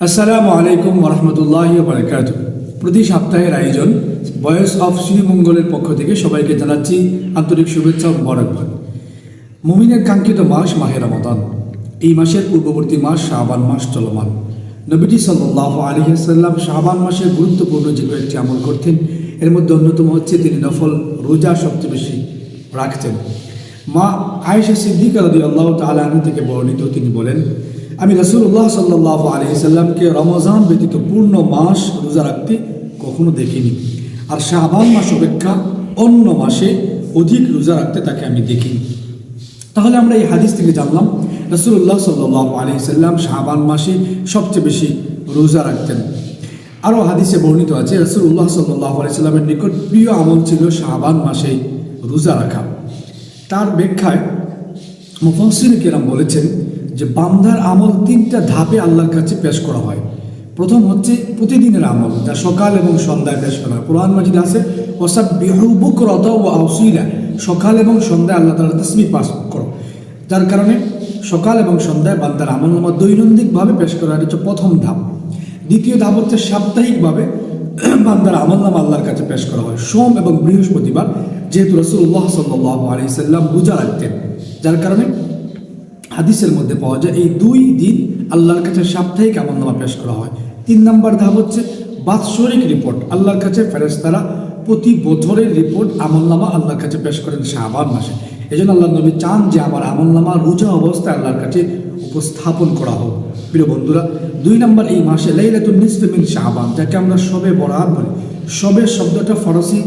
আসসালামু আলাইকুম রহমতুল্লাহ বারকাত প্রতি সপ্তাহের আয়োজন ভয়েস অফ শ্রীমঙ্গলের পক্ষ থেকে সবাইকে জানাচ্ছি আন্তরিক শুভেচ্ছা ও মোবারকবাদ। মুমিনের কাঙ্ক্ষিত মাস মাহে রমাদান এই মাসের পূর্ববর্তী মাস শাহবান মাস চলমান। নবীজি সাল্লাহ আলহিহাল্লাম শাহবান মাসের গুরুত্বপূর্ণ যে কয়েকটি আমল করতেন, এর মধ্যে অন্যতম হচ্ছে তিনি নফল রোজা সবচেয়ে বেশি রাখতেন। মা আয়েশা সিদ্দিক রদি আল্লাহ তালু থেকে বর্ণিত তিনি বলেন আমি রসুল্লাহ সাল্লাহ আলহিসাল্লামকে রমজান ব্যতীত পূর্ণ মাস রোজা রাখতে কখনো দেখিনি। আর শাহবান মাস অপেক্ষা অন্য মাসে অধিক রোজা রাখতে তাকে আমি দেখিনি। তাহলে আমরা এই হাদিস থেকে জানলাম রসুল্লাহ সাল্লাহ আলহিসাল্লাম শাহবান মাসে সবচেয়ে বেশি রোজা রাখতেন। আরও হাদিসে বর্ণিত আছে রসুল্লাহ সাল্লাহ আলাইসাল্লামের নিকট প্রিয় আমল ছিল শাহবান মাসে রোজা রাখা। তার ব্যাখ্যায় মুফসিন কেরাম বলেছেন যে বান্দার আমল তিনটা ধাপে আল্লাহর কাছে পেশ করা হয়। প্রথম হচ্ছে প্রতিদিনের আমল, যা সকাল এবং সন্ধ্যায় পেশ করা। হয় কোরআন মাজিদ আছে ওসব বেহবুক রত ও আউসিলা সকাল এবং সন্ধ্যায় আল্লাহ তালা তসমি পাস করো। যার কারণে সকাল এবং সন্ধ্যায় বান্দার আমল নামা দৈনন্দিনভাবে পেশ করা হচ্ছে প্রথম ধাপ। দ্বিতীয় ধাপ হচ্ছে সাপ্তাহিকভাবে বান্দার আমল নামা আল্লাহর কাছে পেশ করা হয়। সোম এবং বৃহস্পতিবার, যেহেতু রসুল্লাহ সাল্লাহ আলি সাল্লাম রোজা রাখতেন। যার কারণে হাদিসের মধ্যে পাওয়া যায়, এই দুই দিন আল্লাহর কাছে সাপ্তাহিক আমলনামা পেশ করা হয়। তিন নম্বর ধাপ হচ্ছে বাৎসরিক রিপোর্ট আল্লাহর কাছে ফেরেস্তারা প্রতি বছরের রিপোর্ট আমলনামা আল্লাহর কাছে পেশ করেন শাহবান মাসে। এই জন্য আল্লাহ নবী চান যে আমার আমলনামা রোজা অবস্থায় আল্লাহর কাছে উপস্থাপন করা হোক। প্রিয় বন্ধুরা, দুই নম্বর এই মাসে লাইলাতুল নিসমিন শাহবান যাকে আমরা সবে বরাত বলি। সবে শব্দটা ফরাসি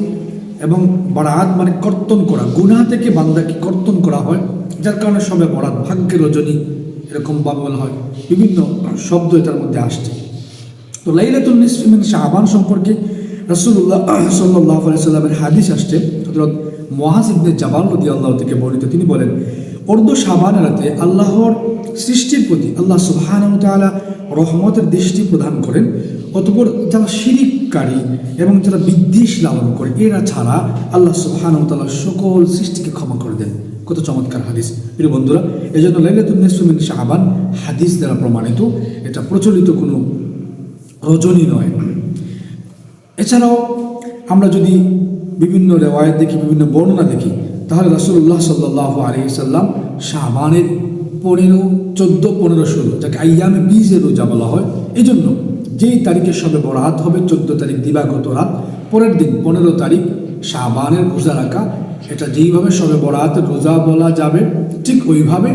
এবং বরাত মানে কর্তন করা। গুনাহ থেকে বান্দাকে কর্তন করা হয়। যার কারণে সবে বরাত ভাগ্যের রজনী এরকম বা হয়। বিভিন্ন শব্দ এটার মধ্যে আসছে। তো লাইলাতুল নিসমিন শাহবান সম্পর্কে রসুল্লাহ সাল্লাহ সাল্লামের হাদিস আসছে। হজরত মহাজ ইবনে জাবাল রদি আল্লাহ থেকে বর্ণিত। তিনি বলেন, অর্ধ শাবান রাতে আল্লাহর সৃষ্টির প্রতি আল্লাহ সুবহান তালা রহমতের দৃষ্টি প্রদান করেন, অতপর যারা শিরিককারী এবং যারা বিদ্বেষ লালন করে, এরা ছাড়া আল্লাহ সুবহান তালা সকল সৃষ্টিকে ক্ষমা করে দেন। কত চমৎকার হাদিস। প্রিয় বন্ধুরা এই জন্য লাইলাতুল নিসমিন শাহবান হাদিস দ্বারা প্রমাণিত। এটা প্রচলিত কোনো রজনী নয়। এছাড়াও আমরা যদি বিভিন্ন রেওয়ায়ত দেখি, বিভিন্ন বর্ণনা দেখি, তাহলে রাসুল্লাহ সাল্লাহ আলী সাল্লাম শাহবানের পনেরো, চোদ্দ, পনেরো, ষোলো, যাকে আইয়ামে বীজের রোজা বলা হয় এই জন্য যেই তারিখে সবে বরাত হবে, চোদ্দ তারিখ দিবাগত রাত, পরের দিন পনেরো তারিখ শাহবানের রোজা রাখা এটা যেইভাবে সবে বরাতের রোজা বলা যাবে, ঠিক ওইভাবে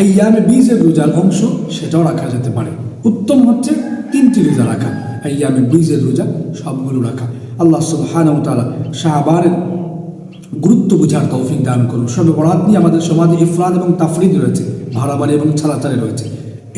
আইয়ামে বীজের রোজার অংশ সেটাও রাখা যেতে পারে। উত্তম হচ্ছে তিনটি রোজা রাখা, আইয়ামে বীজের রোজা সবগুলো রাখা। আল্লাহ সুবহান তালা শাহবানের গুরুত্ব বোঝার তৌফিক দান করুন। সবে বরাত নিয়ে আমাদের সমাজে ইফরাদ এবং তাফরিদ রয়েছে ভাড়াবাড়ি এবং ছাড়াছাড়ি রয়েছে।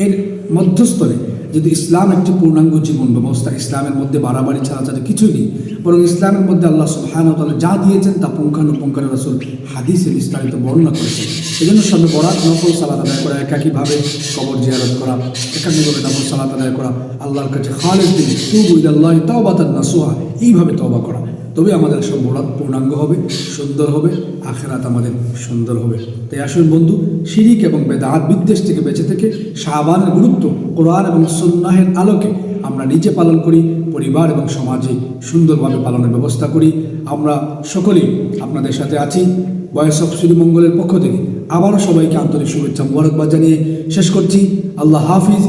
এর মধ্যস্থলে যদি ইসলাম একটি পূর্ণাঙ্গ জীবন ব্যবস্থা, ইসলামের মধ্যে বাড়াবাড়ি ছাড়াছাড়ি কিছুই নেই বরং ইসলামের মধ্যে আল্লাহ সুবহান তালা যা দিয়েছেন তা পুঙ্খানুপুঙ্খান রসুল হাদিসে বিস্তারিত বর্ণনা করেছেন। এই জন্য সবে বরাত, নফল সালাদ আদায় করা, একাকীভাবে কবর জিয়ারত করা, একাকীভাবে নফল সালাদ আদায় করা, আল্লাহর কাছে খালেদ দিন, তুবু ইল্লাহ তাওবাতান নাসুহা, এইভাবে তওবা করা। তবে আমাদের সব বরাত পূর্ণাঙ্গ হবে, সুন্দর হবে, আখেরাত আমাদের সুন্দর হবে। তাই আসুন বন্ধু, শিরিক এবং বেদাত বিদ্বেষ থেকে বেঁচে থেকে শাহবানের গুরুত্ব কোরআন এবং সন্ন্যাহের আলোকে আমরা নিজে পালন করি পরিবার এবং সমাজে সুন্দরভাবে পালনের ব্যবস্থা করি। আমরা সকলেই আপনাদের সাথে আছি। বয়স অফ শ্রীমঙ্গলের পক্ষ থেকে আবারও সবাইকে আন্তরিক শুভেচ্ছা মোবারকবাদ জানিয়ে শেষ করছি। আল্লাহ হাফিজ।